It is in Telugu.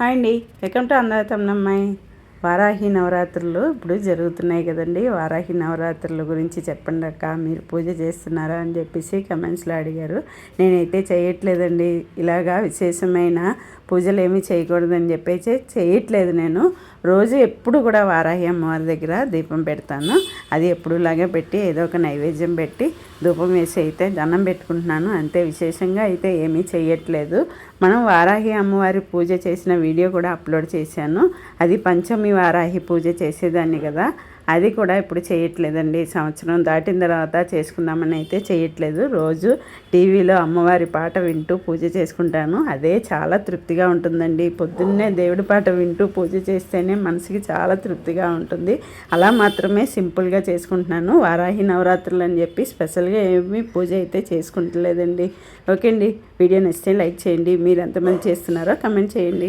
హాయ్ అండి. వెల్కమ్ టు అమ్మాయి వారాహి నవరాత్రులు ఇప్పుడు జరుగుతున్నాయి కదండి. వారాహి నవరాత్రుల గురించి చెప్పండి అక్క. మీరు పూజ చేస్తున్నారా అని చెప్పేసి కమెంట్స్లో అడిగారు. నేనైతే చేయట్లేదండి. ఇలాగా విశేషమైన పూజలు ఏమీ చేయకూడదని చెప్పేసి చేయట్లేదు నేను. రోజు ఎప్పుడు కూడా వారాహి అమ్మవారి దగ్గర దీపం పెడతాను. అది ఎప్పుడులాగే పెట్టి ఏదో ఒక నైవేద్యం పెట్టి ధూపం వేసి అయితే దండం పెట్టుకుంటున్నాను. అంతే విశేషంగా అయితే ఏమీ చేయట్లేదు మనం వారాహి అమ్మవారి పూజ చేసిన వీడియో కూడా అప్లోడ్ చేశాను. అది పంచమి వారాహి పూజ చేసేదాన్ని కదా. అది కూడా ఇప్పుడు చేయట్లేదండి. సంవత్సరం దాటిన తర్వాత చేసుకుందామని అయితే చేయట్లేదు. రోజు టీవీలో అమ్మవారి పాట వింటూ పూజ చేసుకుంటాను. అదే చాలా తృప్తిగా ఉంటుందండి. పొద్దున్నే దేవుడి పాట వింటూ పూజ చేస్తేనే మనసుకి చాలా తృప్తిగా ఉంటుంది. అలా మాత్రమే సింపుల్గా చేసుకుంటున్నాను. వారాహి నవరాత్రులు అని చెప్పి స్పెషల్గా ఏమీ పూజ అయితే చేసుకుంటలేదండి. ఓకే అండి. వీడియో నచ్చితే లైక్ చేయండి. మీరు ఎంతమంది చేస్తున్నారో కమెంట్ చేయండి.